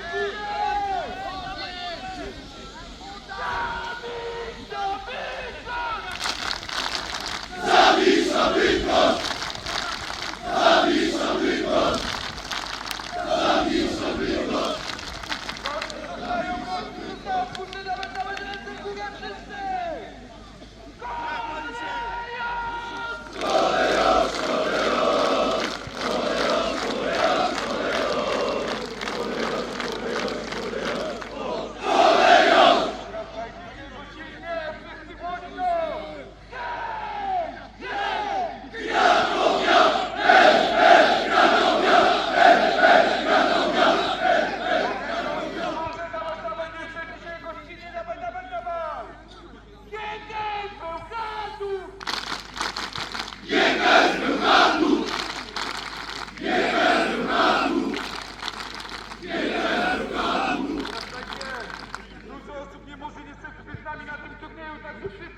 Brasil. nie może niestety być z nami na tym turnieju, także wszyscy